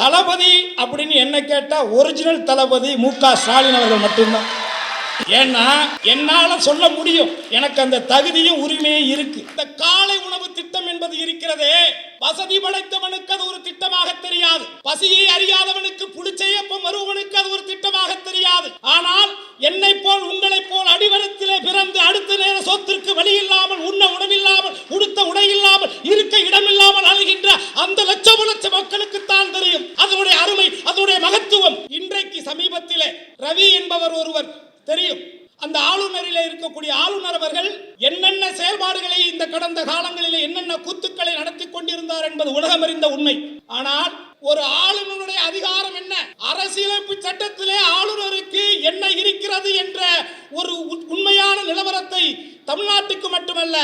தளபதி அப்படின்னு என்ன கேட்டா ஒரிஜினல் தளபதி மு க ஸ்டாலின் அவர்கள் மட்டும்தான். ஏன்னா என்னால சொல்ல முடியும். எனக்கு அந்த தகுதியும் உரிமையும் இருக்கு. இந்த காலை உணவு திட்டம் என்பது இருக்கிறதே. வசதி படைத்தவனுக்கு அது ஒரு திட்டமாக தெரியாது. பசியை அறியாதவனுக்கு புளிச்சையப்பம் வருவனுக்கு அது ஒரு திட்டமாக தெரியாது. ஆனால் என்னை போல் உங்களை போல் அடிவரத்திலே பிறந்து அடுத்த நேர சொத்திற்கு வழி இல்லாமல் உண்ண உணவில்லாமல் உடுத்த உடை இல்லாமல் இருக்க இடமில்லாமல் அழுகின்ற அந்த லட்சம் லட்ச மக்களுக்கு தான் தெரியும் அதனுடைய அருமை அதனுடைய மகத்துவம். இன்றைக்கு சமீபத்திலே ரவி என்பவர் ஒருவர் தெரியும். அந்த ஆளுநரில் இருக்கக்கூடிய ஆளுநர் அவர்கள் என்னென்ன செயல்பாடுகளை கடந்த காலங்களில் என்னென்ன கூத்துக்களை நடத்தி கொண்டிருந்தார் என்பது உலகம் அறிந்த உண்மை. ஆனால் ஒரு ஆளுநருடைய அதிகாரம் என்ன? அரசியலமைப்பு சட்டத்திலே ஆளுநருக்கு என்ன இருக்கிறது என்ற ஒரு உண்மையான நிலவரத்தை தமிழ்நாட்டுக்கு மட்டுமல்ல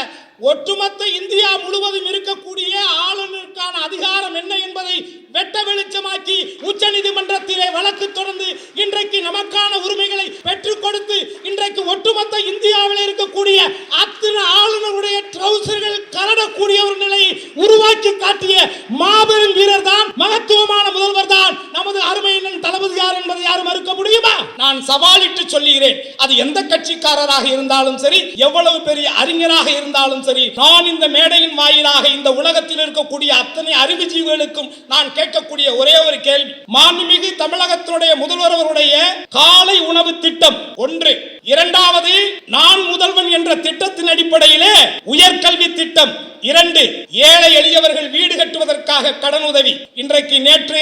ஒட்டுமொத்த இந்தியா முழுவதும் இருக்கக்கூடிய ஆளுநருக்கான அதிகாரம் என்ன என்பதை வெட்ட வெளிச்சமாக்கி உச்ச நீதிமன்றத்திலே வழக்கு தொடர்ந்து இன்றைக்கு நமக்கான உரிமைகளை பெற்றுக் கொடுத்து இன்றைக்கு ஒட்டுமொத்த இந்தியாவில் இருக்கக்கூடிய அத்தனை ஆளுநருடைய ட்ரௌசர்கள் கலடக்கூடிய ஒரு நிலையை உருவாக்கி காட்டிய மாபெரும் வீரர் தான் ஒருவர் தான் நமது அருமையின் தளபதி யார் என்பதை யாரும் மறுக்க முடியுமா? நான் சவாலிட்டு சொல்லுகிறேன். அது எந்த கட்சிக்காரராக இருந்தாலும் சரி எவ்வளவு பெரிய அறிஞராக இருந்தாலும் சரி நான் இந்த மேடையின் வாயிலாக இந்த உலகத்தில் இருக்கக்கூடிய அத்தனை அறிவுஜீவிகளுக்கும் நான் கேட்கக்கூடிய ஒரே ஒரு கேள்வி. மாண்புமிகு தமிழகத்தினுடைய முதல்வர் அவருடைய காலை உணவு திட்டம் ஒன்று. இரண்டாவது நான் முதல்வன் என்ற திட்டத்தின் அடிப்படையிலே உயர்கல்வி திட்டம். இரண்டு ஏழை எளியவர்கள் வீடு கட்டுவதற்காக கடன் உதவி இன்றைக்கு நேற்று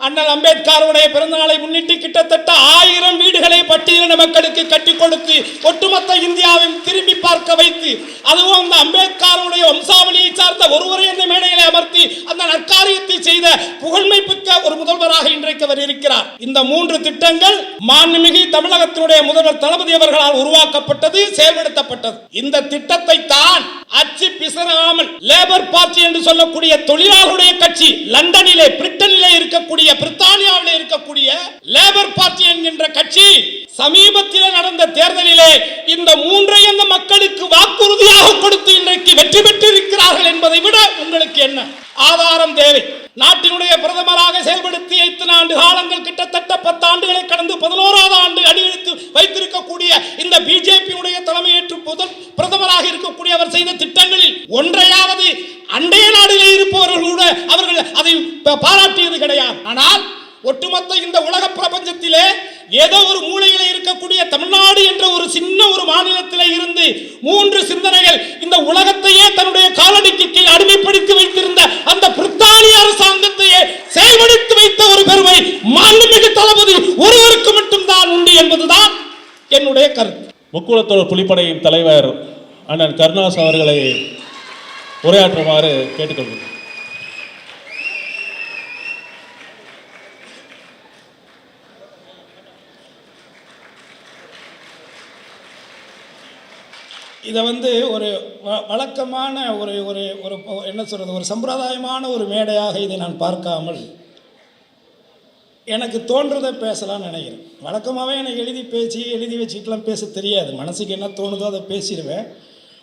அண்ணல் அம்பேத்கருடைய பிறந்த நாளை முன்னிட்டு கிட்டத்தட்ட ஆயிரம் வீடுகளை பட்டியலின மக்களுக்கு கட்டி கொடுத்து ஒட்டுமொத்த இந்தியாவையும் திரும்பி பார்க்க வைத்து அதுவும் அந்த அம்பேத்கருடைய வம்சாவளியை சார்ந்த ஒருவரை அந்த மேடையிலே அமர்த்தி அந்த நற்காரியத்தை செய்த புகழ்மைப்பு மிக்க ஒரு முதல்வராக இன்றைக்கு அவர் இருக்கிறார். இந்த மூன்று திட்டங்கள் மாண்புமிகு தமிழகத்தினுடைய முதல்வர் தளபதி அவர்களால் உருவாக்கப்பட்டது செயல்படுத்தப்பட்டது. இந்த திட்டத்தை தான் அச்சு பிசராமல் லேபர் பார்ட்டி என்று சொல்லக்கூடிய தொழிலாளருடைய கட்சி லண்டனிலே பிரிட்டனிலே இருக்கக்கூடிய பிரித்தானியாவிலே இருக்கக்கூடிய லேபர் பார்ட்டி என்கின்ற கட்சி சமீபத்தில் நடந்த தேர்தலிலே இந்த மூன்றை மக்களுக்கு வாக்குறுதியாக கொடுத்து இன்றைக்கு வெற்றி பெற்றிருக்கிறார்கள் என்பதை விட உங்களுக்கு என்ன? ஆதாரம் தேவை. நாட்டினுடைய பிரதமர் செயல்படுத்திய இத்தனை ஆண்டு காலங்கள் கிட்டத்தட்ட பத்து ஆண்டுகளை கடந்து பதினோராவது ஆண்டு அடியெடுத்து வைத்திருக்கக்கூடிய இந்த பிஜேபியுடைய தலைமையேற்று முதல் பிரதமராக இருக்கக்கூடிய அவர் செய்த திட்டங்களில் ஒன்றையாவது அண்டைய நாடுகளில் இருப்பவர்கள் கூட அவர்கள் அதை ப- பாராட்டியது கிடையாது ஆனால் ஒட்டுமொத்த இந்த உலக பிரபஞ்சத்திலே ஏதோ ஒரு மூலையில இருக்கக்கூடிய தமிழ்நாடு என்ற ஒரு சின்ன ஒரு மாநிலத்திலே இருந்து மூன்று சிந்தனைகள் இந்த உலகத்தையே தன்னுடைய காலடிக்கு கீழ் அடிமைப்படுத்தி வைத்திருந்த அந்த பிரித்தானிய அரசாங்கத்தையே செயல்படுத்தி வைத்த ஒரு பெருமை மாண்புமிகு தளபதி ஒருவருக்கு மட்டும்தான் உண்டு என்பதுதான் என்னுடைய கருத்து புலிப்படையின் தலைவர் அண்ணன் கருணாஸ் அவர்களை உரையாற்றுமாறு கேட்டுக்கொள்கிறேன். இதை வந்து ஒரு வ- வழக்கமான ஒரு ஒரு ஒரு என்ன சொல்கிறது ஒரு சம்பிரதாயமான ஒரு மேடையாக இதை நான் பார்க்காமல் எனக்கு தோன்றதை பேசலாம்னு நினைக்கிறேன். வழக்கமாகவே எனக்கு எழுதி பேசி எழுதி வச்சுட்டுலாம் பேச தெரியாது. மனசுக்கு என்ன தோணுதோ அதை பேசிடுவேன்.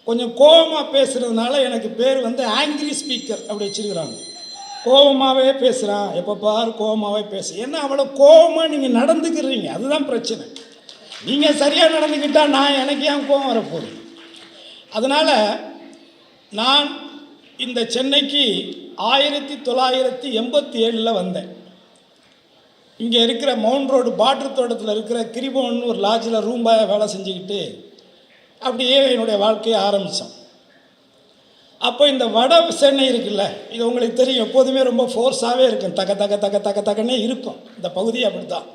கொஞ்சம் கோபமாக பேசுகிறதுனால எனக்கு பேர் வந்து ஆங்கிரி ஸ்பீக்கர் அப்படி வச்சுருக்குறாங்க. கோபமாகவே பேசுகிறான் எப்போ பார் கோபமாகவே பேசு. ஏன்னா அவ்வளோ கோபமாக நீங்கள் நடந்துக்கிறீங்க? அதுதான் பிரச்சனை. நீங்கள் சரியாக நடந்துக்கிட்டால் நான் எனக்கு ஏன் கோபம் வரப்போகுது? அதனால் நான் இந்த சென்னைக்கு ஆயிரத்தி தொள்ளாயிரத்தி எண்பத்தி ஏழில் வந்தேன். இங்கே இருக்கிற மவுண்ட் ரோடு பாட்ரு தோட்டத்தில் இருக்கிற கிரிபோன்னு ஒரு லாட்ஜில் ரூம்பாக வேலை செஞ்சுக்கிட்டு அப்படியே என்னுடைய வாழ்க்கையை ஆரம்பித்தோம் அப்போ இந்த வட சென்னை இருக்குல்ல இது உங்களுக்கு தெரியும் எப்போதுமே ரொம்ப ஃபோர்ஸாகவே இருக்கும். தக்க தக தக தக்க தக்கனே இருக்கும். இந்த பகுதி அப்படி தான்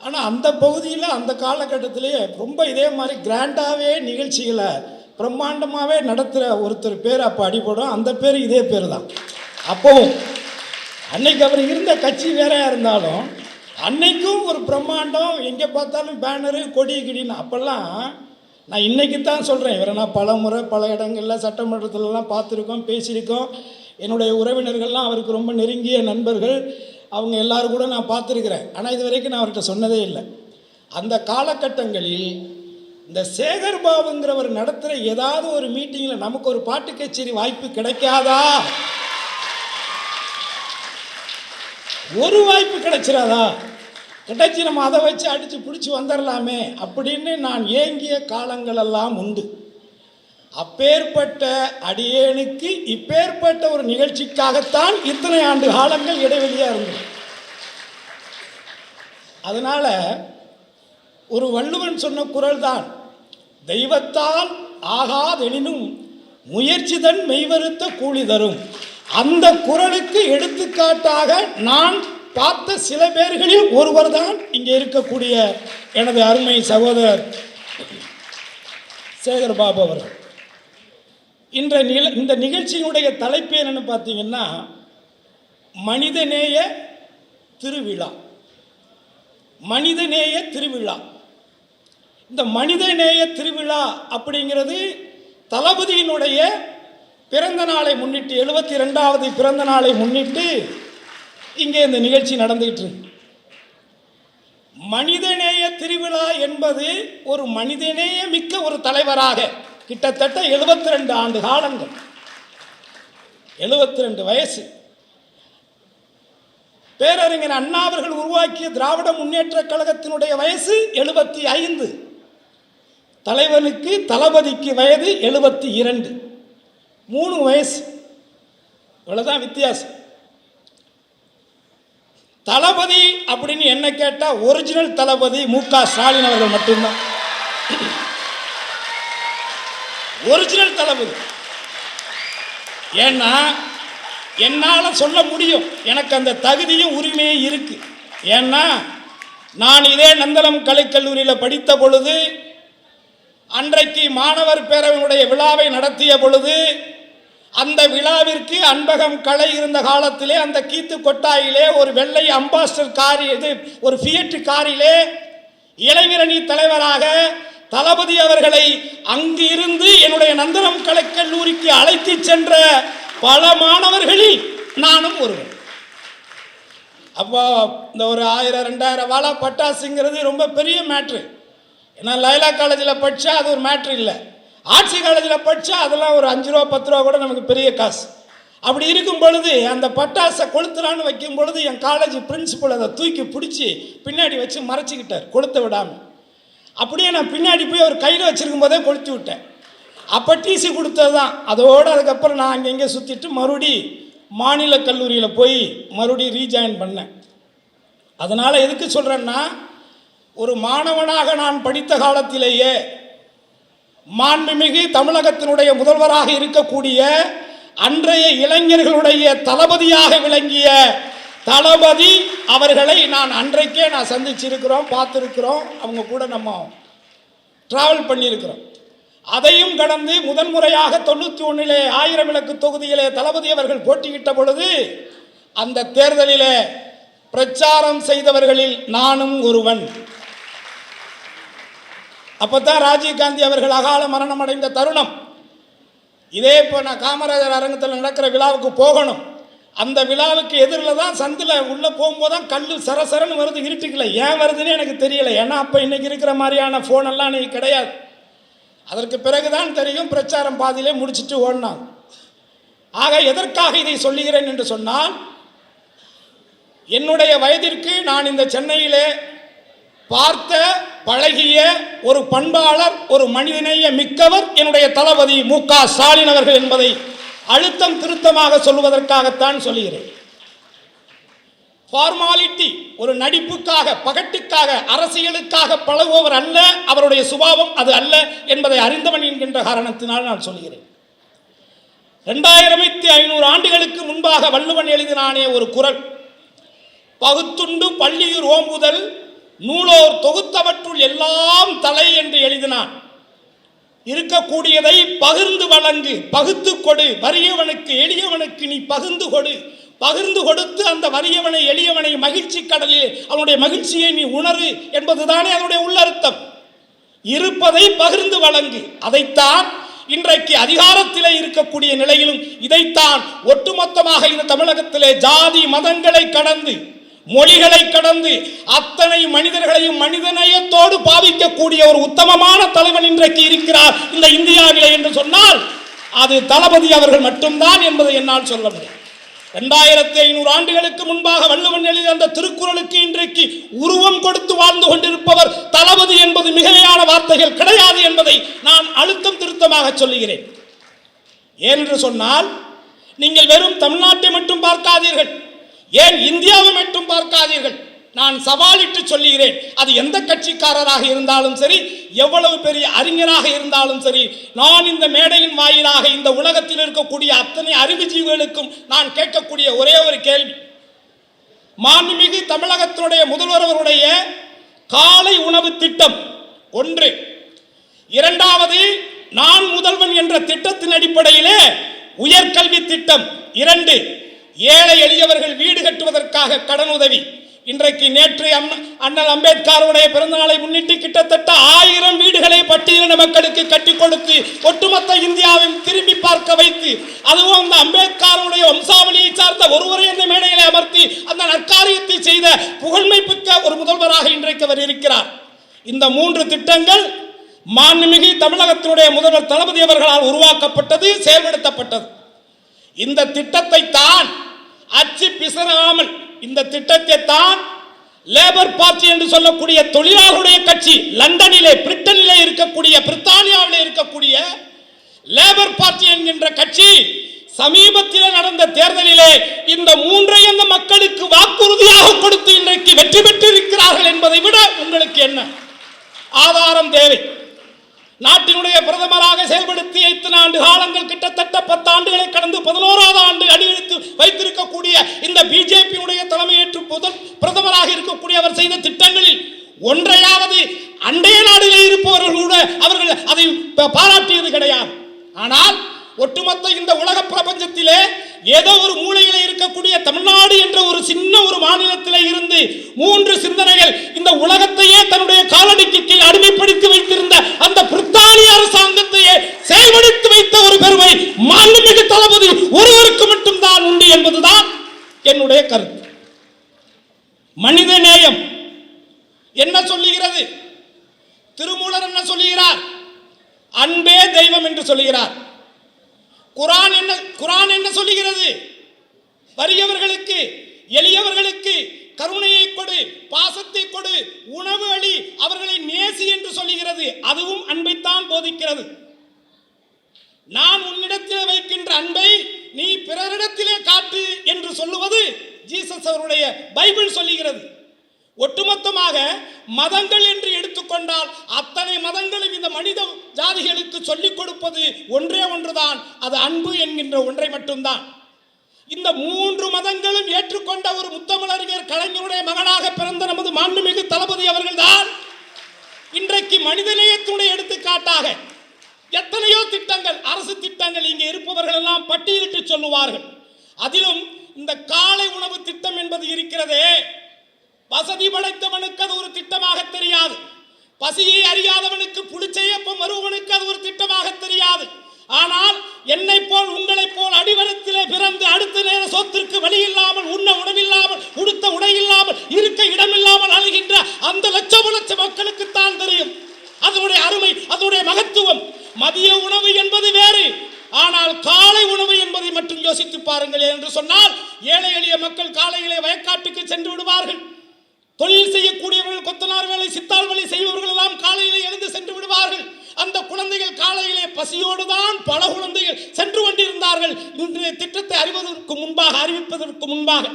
ஆனால் அந்த பகுதியில் அந்த காலகட்டத்திலேயே ரொம்ப இதே மாதிரி கிராண்டாகவே நிகழ்ச்சிகளை பிரம்மாண்டமாகவே நடத்துகிற ஒருத்தர் பேர் அப்போ அடிபடும். அந்த பேர் இதே பேர் தான் அப்போவும் அன்னைக்கு அவர் இருந்த கட்சி வேறையாக இருந்தாலும் அன்னைக்கும் ஒரு பிரம்மாண்டம் எங்கே பார்த்தாலும் பேனரு கொடி கிடின்னு. அப்போல்லாம் நான் இன்னைக்கு தான் சொல்கிறேன் இவரை நான் பல முறை பல இடங்களில் சட்டமன்றத்திலலாம் பார்த்துருக்கோம் பேசியிருக்கோம். என்னுடைய உறவினர்கள்லாம் அவருக்கு ரொம்ப நெருங்கிய நண்பர்கள். அவங்க எல்லாரும் கூட நான் பார்த்துருக்குறேன். ஆனால் இது வரைக்கும் நான் அவர்கிட்ட சொன்னதே இல்லை. அந்த காலகட்டங்களில் இந்த சேகர் பாபுங்கிறவர் நடத்துகிற ஏதாவது ஒரு மீட்டிங்கில் நமக்கு ஒரு பாட்டு கச்சேரி வாய்ப்பு கிடைக்காதா? ஒரு வாய்ப்பு கிடைச்சிராதா கிடைச்சி நம்ம அதை வச்சு அடித்து பிடிச்சி வந்துடலாமே அப்படின்னு நான் ஏங்கிய காலங்களெல்லாம் உண்டு. அப்பேற்பட்ட அடியேனுக்கு இப்பேற்பட்ட ஒரு நிகழ்ச்சிக்காகத்தான் இத்தனை ஆண்டு காலங்கள் இடைவெளியாக இருந்தது. அதனால் ஒரு வள்ளுவன் சொன்ன குரல் தான் தெய்வத்தால் ஆகாதெனினும் முயற்சிதன் மெய்வருத்த கூலி தரும். அந்த குரலுக்கு எடுத்துக்காட்டாக நான் பார்த்த சில பேர்களில் ஒருவர் தான் இங்கே இருக்கக்கூடிய எனது அருமை சகோதரர் சேகர் பாபு அவர்கள். இன்ற நில இந்த நிகழ்ச்சியினுடைய தலைப்பு என்னன்னு பார்த்தீங்கன்னா மனிதநேய திருவிழா. மனிதநேய திருவிழா. இந்த மனிதநேய திருவிழா அப்படிங்கிறது தளபதியினுடைய பிறந்த நாளை முன்னிட்டு எழுபத்தி ரெண்டாவது பிறந்த நாளை முன்னிட்டு இங்கே இந்த நிகழ்ச்சி நடந்துகிட்டு இருக்கு. மனிதநேய திருவிழா என்பது ஒரு மனிதநேய மிக்க ஒரு தலைவராக கிட்டத்தட்ட 72 ரெண்டு ஆண்டு காலங்கள். 72 ரெண்டு வயசு. பேரறிஞர் அண்ணா அவர்கள் உருவாக்கிய திராவிட முன்னேற்ற கழகத்தினுடைய வயசு எழுபத்தி ஐந்து. தலைவனுக்கு தளபதிக்கு வயது எழுபத்தி இரண்டு. மூணு வயசு. இவ்வளோதான் வித்தியாசம். தளபதி அப்படின்னு என்ன கேட்டால் ஒரிஜினல் தளபதி மு க ஸ்டாலின் அவர்கள் மட்டும்தான். ஒரிஜினல் தளபதி. ஏன்னா என்னால் சொல்ல முடியும். எனக்கு அந்த தகுதியும் உரிமையும் இருக்கு. ஏன்னா நான் இதே நந்தனம் கலைக்கல்லூரியில் படித்த பொழுது அன்றைக்கு மாணவர் பேரவையினுடைய விழாவை நடத்திய பொழுது அந்த விழாவிற்கு அன்பகம் கலை இருந்த காலத்திலே அந்த கீத்து கொட்டாயிலே ஒரு வெள்ளை அம்பாஸ்டர் காரி இது ஒரு ஃபியட் காரிலே இளைஞரணி தலைவராக தளபதி அவர்களை அங்கு இருந்து என்னுடைய நந்தனம் கலைக்கல்லூரிக்கு அழைத்து சென்ற பல மாணவர்களில் நானும் ஒருவன் அப்போ இந்த ஒரு ஆயிரம் ரெண்டாயிரம் வாழா பட்டாசுங்கிறது ரொம்ப பெரிய மேட்ரு ஏன்னா லைலா காலேஜில் படித்தா அது ஒரு மேட்ரு இல்லை. ஆட்சி காலேஜில் படித்தா அதெல்லாம் ஒரு அஞ்சு ரூபா பத்து ரூபா கூட நமக்கு பெரிய காசு. அப்படி இருக்கும் பொழுது அந்த பட்டாசை கொளுத்துறான்னு வைக்கும் பொழுது என் காலேஜ் பிரின்சிபல் அதை தூக்கி பிடிச்சி பின்னாடி வச்சு மறைச்சிக்கிட்டார் கொளுத்து விடாமல் அப்படியே நான் பின்னாடி போய் அவர் கையில் வச்சுருக்கும் போதே கொளுத்து விட்டேன். அப்போ டிசி கொடுத்தது தான். அதோடு அதுக்கப்புறம் நான் அங்கே இங்கே சுற்றிட்டு மறுபடி மாநில கல்லூரியில் போய் மறுபடி ரீஜாயின் பண்ணேன். அதனால் எதுக்கு சொல்கிறேன்னா ஒரு மாணவனாக நான் படித்த காலத்திலேயே மாண்புமிகு தமிழகத்தினுடைய முதல்வராக இருக்கக்கூடிய அன்றைய இளைஞர்களுடைய தளபதியாக விளங்கிய தளபதி அவர்களை நான் அன்றைக்கே நான் சந்திச்சிருக்கிறோம் பார்த்துருக்கிறோம். அவங்க கூட நம்ம டிராவல் பண்ணியிருக்கிறோம். அதையும் கடந்து முதன்முறையாக தொண்ணூற்றி ஒன்றிலே ஆயிரம் விளக்கு தொகுதியிலே தளபதி அவர்கள் போட்டியிட்ட பொழுது அந்த தேர்தலிலே பிரச்சாரம் செய்தவர்களில் நானும் ஒருவன். அப்பதான் ராஜீவ்காந்தி அவர்கள் அகால மரணம் அடைந்த தருணம். இதே இப்போ நான் காமராஜர் அரங்கத்தில் நடக்கிற விழாவுக்கு போகணும். அந்த விழாவுக்கு எதிரில் தான் சந்தில் உள்ளே போகும்போது தான் கல் சரசரன்னு வருது இருட்டுக்கல. ஏன் வருதுன்னு எனக்கு தெரியல. ஏன்னா அப்போ இன்றைக்கி இருக்கிற மாதிரியான ஃபோனெல்லாம் இன்னைக்கு கிடையாது. அதற்கு பிறகுதான் தெரியும் பிரச்சாரம் பாதியிலே முடிச்சுட்டு ஓடினாங்க. ஆக எதற்காக இதை சொல்லுகிறேன் என்று சொன்னால் என்னுடைய வயதிற்கு நான் இந்த சென்னையிலே பார்த்த பழகிய ஒரு பண்பாளர் ஒரு மனிதநேய மிக்கவர் என்னுடைய தளபதி மு. க. ஸ்டாலின் அவர்கள் என்பதை அழுத்தம் திருத்தமாக சொல்வதற்காகத்தான் சொல்லுகிறேன். ஃபார்மாலிட்டி ஒரு நடிப்புக்காக பகட்டுக்காக அரசியலுக்காக பழகுபவர் அல்ல அவருடைய சுபாவம் அது அல்ல என்பதை அறிந்தவன் என்கின்ற காரணத்தினால் நான் சொல்கிறேன் ரெண்டாயிரத்தி ஐநூறு ஆண்டுகளுக்கு முன்பாக வள்ளுவன் எழுதினானே ஒரு குரல் பகுத்துண்டு பள்ளியூர் ஓம்புதல் நூலோர் தொகுத்தவற்றுள் எல்லாம் தலை என்று எழுதினான். இருக்கக்கூடியதை பகிர்ந்து வழங்கு பகுத்து கொடு. வறியவனுக்கு எளியவனுக்கு நீ பகிர்ந்து கொடு. பகிர்ந்து கொடுத்து அந்த வறியவனை எளியவனை மகிழ்ச்சி கடலில் அவனுடைய மகிழ்ச்சியை நீ உணரு என்பதுதானே அதனுடைய உள்ளர்த்தம். இருப்பதை பகிர்ந்து வழங்கு. அதைத்தான் இன்றைக்கு அதிகாரத்திலே இருக்கக்கூடிய நிலையிலும் இதைத்தான் ஒட்டுமொத்தமாக இந்த தமிழகத்திலே ஜாதி மதங்களை கடந்து மொழிகளை கடந்து அத்தனை மனிதர்களையும் மனிதநேயத்தோடு பாவிக்கக்கூடிய ஒரு உத்தமமான தலைவன் இன்றைக்கு இருக்கிறார் இந்த இந்தியாவிலே என்று சொன்னால் அது தளபதி அவர்கள் மட்டும்தான் என்பதை என்னால் சொல்ல முடியும். இரண்டாயிரத்தி ஐநூறு ஆண்டுகளுக்கு முன்பாக வள்ளுவன் எழுதிய அந்த திருக்குறளுக்கு இன்றைக்கு உருவம் கொடுத்து வாழ்ந்து கொண்டிருப்பவர் தளபதி என்பது மிகையான வார்த்தைகள் கிடையாது என்பதை நான் அழுத்தம் திருத்தமாக சொல்லுகிறேன். ஏனென்று சொன்னால் நீங்கள் வெறும் தமிழ்நாட்டை மட்டும் பார்க்காதீர்கள். ஏன் இந்தியாவை மட்டும் பார்க்காதீர்கள்? நான் சவாலிட்டு சொல்லுகிறேன். அது எந்த கட்சிக்காரராக இருந்தாலும் சரி எவ்வளவு பெரிய அறிஞராக இருந்தாலும் சரி நான் இந்த மேடையின் வாயிலாக இந்த உலகத்தில் இருக்கக்கூடிய அத்தனை அறிவுஜீவிகளுக்கும் நான் கேட்கக்கூடிய ஒரே ஒரு கேள்வி. மாண்புமிகு தமிழகத்தினுடைய முதல்வர் அவருடைய காலை உணவு திட்டம். ஒன்று. இரண்டாவது நான் முதல்வன் என்ற திட்டத்தின் அடிப்படையிலே உயர்கல்வி திட்டம். இரண்டு. ஏழை எளியவர்கள் வீடு கட்டுவதற்காக கடன் உதவி. இன்றைக்கு நேற்று அண்ணல் அம்பேத்கருடைய பிறந்தநாளை முன்னிட்டு கிட்டத்தட்ட ஆயிரம் வீடுகளை பட்டியலின மக்களுக்கு கட்டி கொடுத்து ஒட்டுமொத்த இந்தியாவையும் திரும்பி பார்க்க வைத்து அதுவும் அந்த அம்பேத்கருடைய வம்சாவளியை சார்ந்த ஒருவரை இந்த மேடையிலே அமர்த்தி அந்த நற்காரியத்தை செய்த புகழ்மை ஒரு முதல்வராக இன்றைக்கு அவர் இருக்கிறார். இந்த மூன்று திட்டங்கள் மாண்புமிகு தமிழகத்தினுடைய முதல்வர் தளபதி அவர்களால் உருவாக்கப்பட்டது செயல்படுத்தப்பட்டது. இந்த திட்டத்தை தான் அச்சு பிசராமல் இந்த திட்டத்தை தான் லேபர் பார்ட்டி என்று சொல்லக்கூடிய தொழிலாளருடைய கட்சி லண்டனிலே பிரிட்டனிலே இருக்கக்கூடிய பிரித்தானியாவிலே இருக்கக்கூடிய லேபர் பார்ட்டி என்கின்ற கட்சி சமீபத்தில் நடந்த தேர்தலிலே இந்த மூன்றை அந்த மக்களுக்கு வாக்குறுதியாக கொடுத்து இன்றைக்கு வெற்றி பெற்றிருக்கிறார்கள் என்பதை விட உங்களுக்கு என்ன? ஆதாரம் தேவை. நாட்டினுடைய பிரதமராக செயல்படுத்திய இத்தனை ஆண்டு காலங்கள் கிட்டத்தட்ட பத்து ஆண்டுகளை கடந்து பதினோராவது ஆண்டு அடியெடுத்து வைத்திருக்கக்கூடிய இந்த பிஜேபியுடைய தலைமையேற்று முதல் பிரதமராக இருக்கக்கூடிய அவர் செய்த திட்டங்களில் ஒன்றையாவது அண்டைய நாடுகளில் இருப்பவர்கள் கூட அவர்கள் அதை பாராட்டியது கிடையாது. ஆனால் ஒட்டுமொத்த இந்த உலக பிரபஞ்சத்திலே ஏதோ ஒரு மூலையில இருக்கக்கூடிய தமிழ்நாடு என்ற ஒரு சின்ன ஒரு மாநிலத்தில் இருந்து மூன்று சிந்தனைகள் இந்த உலகத்தையே தன்னுடைய காலடிக்கு கீழ் அடிமைப்படுத்தி வைத்திருந்த அந்த பிரித்தானிய அரசாங்கத்தையே செயல்படுத்தி வைத்த ஒரு பெருமை மாண்புமிகு தளபதி ஒருவருக்கு மட்டும்தான் உண்டு என்பதுதான் என்னுடைய கருத்து. மனித நேயம். என்ன சொல்லுகிறது? திருமூலர் என்ன சொல்லுகிறார்? அன்பே தெய்வம் என்று சொல்லுகிறார். குரான் என்ன குரான் என்ன சொல்லுகிறது? வறியவர்களுக்கு எளியவர்களுக்கு கருணையை கொடு பாசத்தை கொடு உணவு அளி அவர்களை நேசி என்று சொல்லுகிறது. அதுவும் அன்பைத்தான் போதிக்கிறது. நான் உன்னிடத்தில் வைக்கின்ற அன்பை நீ பிறரிடத்திலே காட்டு என்று சொல்லுவது ஜீசஸ் அவருடைய பைபிள் சொல்லுகிறது. ஒட்டுமொத்தமாக மதங்கள் என்று எடுத்துக்கொண்டால் அத்தனை மதங்களும் இந்த மனித ஜாதிகளுக்கு சொல்லிக் கொடுப்பது ஒன்றே ஒன்றுதான். அது அன்பு என்கின்ற ஒன்றை மட்டும்தான். இந்த மூன்று மதங்களும் ஏற்றுக்கொண்ட ஒரு முத்தமிழறிஞர் கலைஞருடைய மகனாக பிறந்த நமது மாண்புமிகு தளபதி அவர்கள்தான் இன்றைக்கு மனிதநேயத்துடைய எடுத்துக்காட்டாக எத்தனையோ திட்டங்கள் இங்கே இருப்பவர்கள் எல்லாம் பட்டியலிட்டு சொல்லுவார்கள் அதிலும் இந்த காலை உணவு திட்டம் என்பது இருக்கிறதே வசதி படைத்தவனுக்கு அது ஒரு திட்டமாக தெரியாது பசியை அறியாதவனுக்கு புளிச்சையப்பம் வருவனுக்கு அது ஒரு திட்டமாக தெரியாது ஆனால் என்னை போல் உங்களைப் போல் அடிவரத்திலே பிறந்து அடுத்த நேர சொத்திற்கு வழி இல்லாமல் உண்ண உணவில்லாமல் உடுத்த உடை இல்லாமல் இருக்க இடமில்லாமல் அழுகின்ற அந்த லட்சம் லட்ச மக்களுக்கு தான் தெரியும் அதனுடைய அருமை அதனுடைய மகத்துவம் மதிய உணவு என்பது வேறு ஆனால் காலை உணவு என்பதை மட்டும் யோசித்து பாருங்கள் என்று சொன்னால் ஏழை எளிய மக்கள் காலையிலே வயக்காட்டுக்கு சென்று விடுவார்கள் தொழில் செய்யக்கூடியவர்கள் கொத்தனார் வேலை சித்தாள் வேலை செய்பவர்கள் எல்லாம் காலையிலே எழுந்து சென்று விடுவார்கள். அந்த குழந்தைகள் காலையிலே பசியோடு தான் பல குழந்தைகள் சென்று கொண்டிருந்தார்கள். இன்றைய திட்டத்தை அறிவதற்கு முன்பாக அறிவிப்பதற்கு முன்பாக.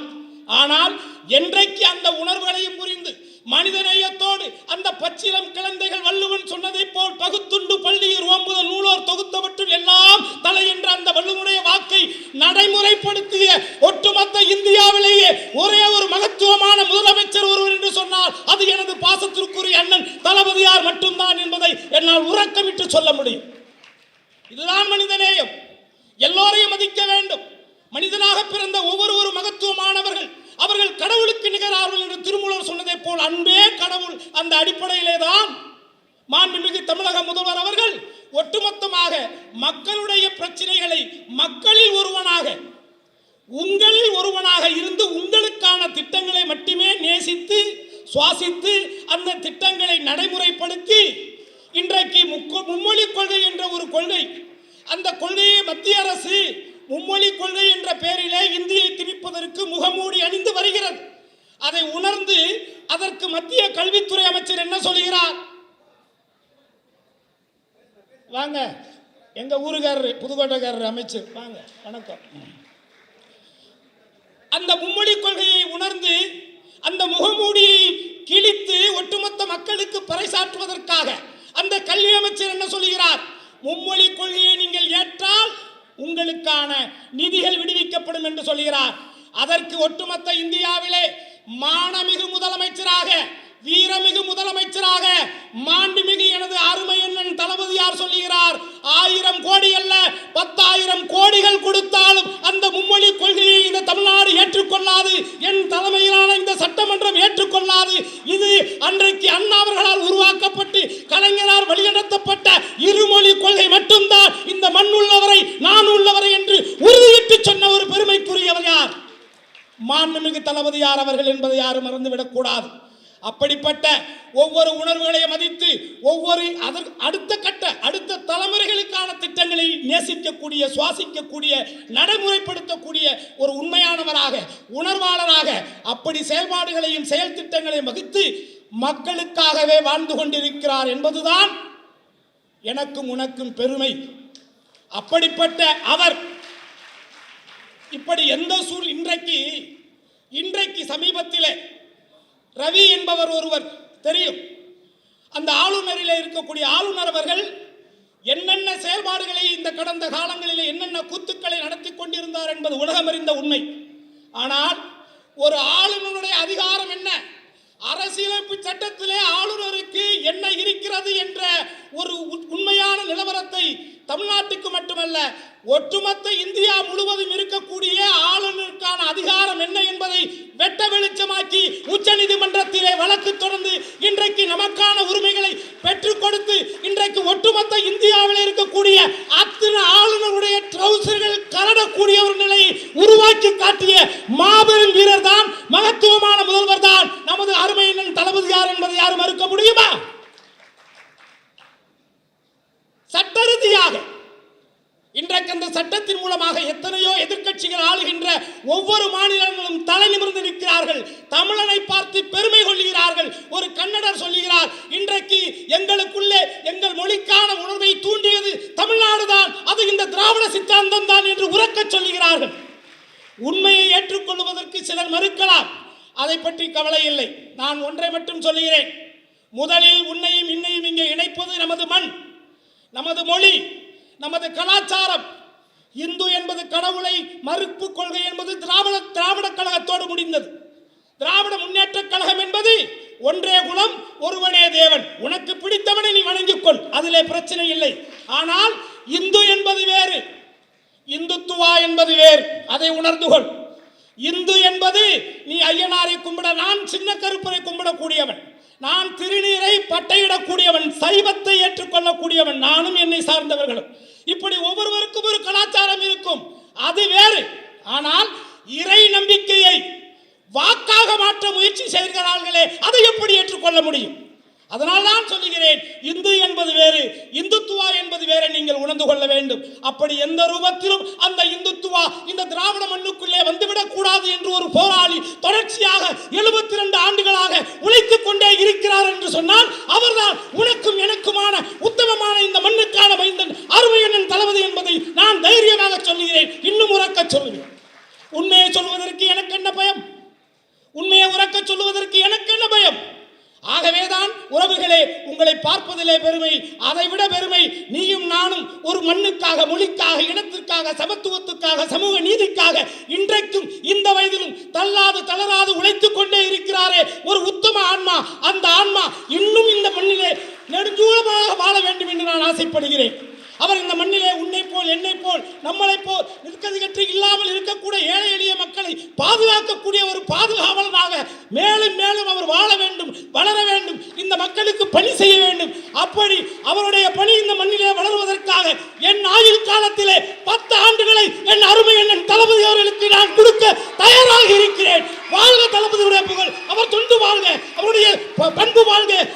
ஆனால் என்றைக்கு அந்த உணர்வுகளையும் புரிந்து மனிதநேயத்தோடு அந்த பச்சிலம் குழந்தைகள் வள்ளுவன் சொன்னதை போல் பகுத்துண்டு பள்ளியில் ஓம்புதல் நூலோர் தொகுத்தவற்றில் எல்லாம் தலை என்ற அந்த வள்ளுவனுடைய வாக்கை நடைமுறைப்படுத்திய ஒட்டுமொத்த இந்தியாவிலேயே ஒரே ஒரு மகத்துவமான முதலமைச்சர் ஒருவர் என்று சொன்னால் அது எனது பாசத்திற்குரிய அண்ணன் தளபதியார் மட்டும்தான் என்பதை என்னால் உறக்கமிட்டு சொல்ல முடியும். இதுதான் மனிதநேயம். எல்லோரையும் மதிக்க வேண்டும். மனிதனாக பிறந்த ஒவ்வொரு மகத்துவமானவர்கள் அவர்கள் கடவுள் நிகரார்கள் என்று திருமூலர் சொன்னதைப் போல் அன்பே கடவுள் அந்த அடிப்படையிலே தான் மாண்புமிகு தமிழக முதல்வர் அவர்கள் ஒட்டுமொத்தமாக மக்களுடைய பிரச்சனைகளை மக்களில் ஒருவனாக உங்களில் ஒருவனாக இருந்து உங்களுக்கான திட்டங்களை மட்டுமே நேசித்து சுவாசித்து அந்த திட்டங்களை நடைமுறைப்படுத்தி இன்றைக்கு மும்மொழி கொள்கை என்ற ஒரு கொள்கை அந்த கொள்கையை மத்திய அரசு மும்மொழி கொள்கை என்ற பெயரிலே இந்தியை திணிப்பதற்கு முகமூடி அணிந்து வருகிறது. அதை உணர்ந்து அதற்கு மத்திய கல்வித்துறை அமைச்சர் என்ன சொல்கிறார்? வாங்க. எங்க ஊருக்காரரு புதுக்கோட்டைக்காரர் அமைச்சர். வாங்க வணக்கம். அந்த மும்மொழி கொள்கையை உணர்ந்து அந்த முகமூடியை கிழித்து ஒட்டுமொத்த மக்களுக்கு பறைசாற்றுவதற்காக அந்த கல்வி அமைச்சர் என்ன சொல்கிறார்? மும்மொழி கொள்கையை நீங்கள் ஏற்றால் உங்களுக்கான நிதிகள் விடுவிக்கப்படும் என்று சொல்கிறார். அதற்கு ஒட்டுமொத்த இந்தியாவிலே மானமிகு முதலமைச்சராக வீரமிகு முதலமைச்சராக மாண்புமிகு எனது அருமை அண்ணன் தளபதியார் சொல்லுகிறார்? ஆயிரம் கோடி அல்ல பத்தாயிரம் கோடிகள் கொடுத்தாலும் அந்த மும்மொழி கொள்கையை இந்த தமிழ்நாடு ஏற்றுக்கொள்ளாது. என் தலைமையிலான இந்த சட்டமன்றம் ஏற்றுக்கொள்ளாது இது அன்றைக்கு அண்ணா அவர்களால் உருவாக்கப்பட்டு கலைஞரால் வழிநடத்தப்பட்ட இருமொழி கொள்கை மட்டும்தான் இந்த மண் உள்ளவரை நான் உள்ளவரை என்று உறுதியிட்டு சொன்ன ஒரு பெருமைக்குரியவர் யார் மாண்புமிகு தளபதியார் அவர்கள் மறந்துவிடக்கூடாது. அப்படிப்பட்ட ஒவ்வொரு உணர்வுகளையும் மதித்து ஒவ்வொரு அதற்கு அடுத்த கட்ட அடுத்த தலைமுறைகளுக்கான திட்டங்களை நேசிக்கக்கூடிய சுவாசிக்கக்கூடிய நடைமுறைப்படுத்தக்கூடிய ஒரு உண்மையானவராக உணர்வாளராக அப்படி செயல்பாடுகளையும் செயல் திட்டங்களையும் வகுத்து மக்களுக்காகவே வாழ்ந்து கொண்டிருக்கிறார் என்பதுதான் எனக்கும் உனக்கும் பெருமை. அப்படிப்பட்ட அவர் இப்படி எந்த சூழ் இன்றைக்கு இன்றைக்கு சமீபத்திலே ரவி என்பவர் ஒருவர் தெரியும். அந்த ஆளுநரில் இருக்கக்கூடிய ஆளுநர் அவர்கள் என்னென்ன செயல்பாடுகளை இந்த கடந்த காலங்களில் என்னென்ன கூத்துக்களை நடத்தி கொண்டிருந்தார் என்பது உலகம் அறிந்த உண்மை. ஆனால் ஒரு ஆளுநருடைய அதிகாரம் என்ன? அரசியலமைப்பு சட்டத்திலே ஆளுநருக்கு என்ன இருக்கிறது என்ற ஒரு உண்மையான நிலவரத்தை தமிழ்நாட்டுக்கு மட்டுமல்ல ஒட்டுமொத்த இந்தியா முழுவதும் இருக்கக்கூடிய ஆளுநருக்கான அதிகாரம் என்ன என்பதை வெட்ட வெளிச்சமாக்கி உச்சநீதிமன்றத்திலே வழக்கு தொடர்ந்து இன்றைக்கு நமக்கான உரிமைகளை பெற்றுக் கொடுத்து இன்றைக்கு ஒட்டுமொத்த இந்தியாவில் இருக்கக்கூடிய அத்தனை ஆளுநருடைய ட்ரௌசர்கள் கரடக்கூடிய ஒரு நிலையை உருவாக்கி காட்டிய மாபெரும் வீரர் தான் மகத்துவமான முதல்வர் தான் நமது அருமையின் தளபதியார் என்பதை யாரும் மறுக்க முடியுமா? சட்ட ரீதியாக இன்றைக்கு அந்த சட்டத்தின் மூலமாக எத்தனையோ எதிர்க்கட்சிகள் ஆளுகின்ற ஒவ்வொரு மாநிலங்களும் தலை நிமிர்ந்து நிற்கிறார்கள். தமிழனை பார்த்து பெருமை கொள்கிறார்கள் ஒரு கன்னடர் சொல்லுகிறார் இன்றைக்கு எங்களுக்குள்ளே எங்கள் மொழிக்கான உணர்வை தூண்டியது தமிழ்நாடு தான். அது இந்த திராவிட சித்தாந்தம் தான் என்று உறக்கச் சொல்லுகிறார்கள். உண்மையை ஏற்றுக்கொள்வதற்கு சிலர் மறுக்கலாம். அதை பற்றி கவலை இல்லை. நான் ஒன்றை மட்டும் சொல்லுகிறேன் முதலில் உன்னையும் இன்னையும் இங்கே இணைப்பது நமது மண் நமது மொழி நமது கலாச்சாரம் இந்து என்பது கடவுளை மறுப்பு கொள்கை என்பது திராவிட திராவிட கழகத்தோடு முடிந்தது திராவிட முன்னேற்ற கழகம் என்பது ஒன்றே குலம் ஒருவனே தேவன் உனக்கு பிடித்தவனை நீ வணங்கிக் கொள் அதிலே பிரச்சனை இல்லை ஆனால் இந்து என்பது வேறு. இந்துத்துவா என்பது வேறு. அதை உணர்ந்து கொள் இந்து என்பது நீ ஐயனாரை கும்பிட நான் சின்ன கருப்பரை கும்பிடக்கூடியவன். நான் திருநீரை பட்டையிடக்கூடியவன் சைவத்தை ஏற்றுக்கொள்ளக்கூடியவன். நானும் என்னை சார்ந்தவர்களும். இப்படி ஒவ்வொருவருக்கும் ஒரு கலாச்சாரம் இருக்கும். அது வேறு. ஆனால் இறை நம்பிக்கையை வாக்காக மாற்ற முயற்சி செய்கிறார்களே அதை எப்படி ஏற்றுக்கொள்ள முடியும்? அதனால் தான் சொல்லுகிறேன் இந்து என்பது வேறு இந்துத்துவா என்பது வேறு நீங்கள் உணர்ந்து கொள்ள வேண்டும். அப்படி எந்த ரூபத்திலும் அந்த இந்துத்துவா இந்த திராவிட மண்ணுக்குள்ளே வந்துவிடக் கூடாது என்று ஒரு போராளி தொடர்ச்சியாக எழுபத்தி ரெண்டு ஆண்டுகளாக உழைத்துக் கொண்டே இருக்கிறார் என்று சொன்னால் அவர்தான் உனக்கும் எனக்குமான உத்தமமான இந்த மண்ணுக்கான மைந்தன் அருமையண்ணன் தளபதி என்பதை நான் தைரியமாக சொல்லுகிறேன் இன்னும் உறக்க சொல்லுவேன் உண்மையை சொல்வதற்கு எனக்கு என்ன பயம் உண்மையை உறக்க சொல்லுவதற்கு எனக்கு என்ன பயம் ஆகவேதான் உறவுகளே உங்களை பார்ப்பதிலே பெருமை அதை விட பெருமை நீயும் நானும் ஒரு மண்ணுக்காக மொழிக்காக இனத்திற்காக சமத்துவத்துக்காக சமூக நீதிக்காக இன்றைக்கும் இந்த வயதிலும் தள்ளாது தளராது உழைத்துக் கொண்டே இருக்கிறாரே ஒரு உத்தம ஆன்மா அந்த ஆன்மா இன்னும் இந்த மண்ணிலே நெடுஞ்சூழமாக வாழ வேண்டும் என்று நான் ஆசைப்படுகிறேன் அவர் இந்த மண்ணிலே உன்னை போல் என்னை போல் நம்மளைப் போல் நிற்கதிகற்றி இல்லாமல் இருக்கக்கூடிய ஏழை எளிய மக்களை பாதுகாக்கக்கூடிய ஒரு பாதுகாவலனாக மேலும் மேலும் அவர் வாழ வேண்டும் வளர வேண்டும் இந்த மக்களுக்கு பணி செய்ய வேண்டும். அப்படி அவருடைய பணி இந்த மண்ணிலே வளருவதற்காக என் ஆயுள் காலத்திலே பத்து ஆண்டுகளை என் அருமை என் தளபதி அவர்களுக்கு நான் கொடுக்க தயாராக இருக்கிறேன். வாழ்க தளபதியுடைய புகழ். அவர் தொண்டு வாழ்க அவருடைய ப- பண்பு வாழ்க.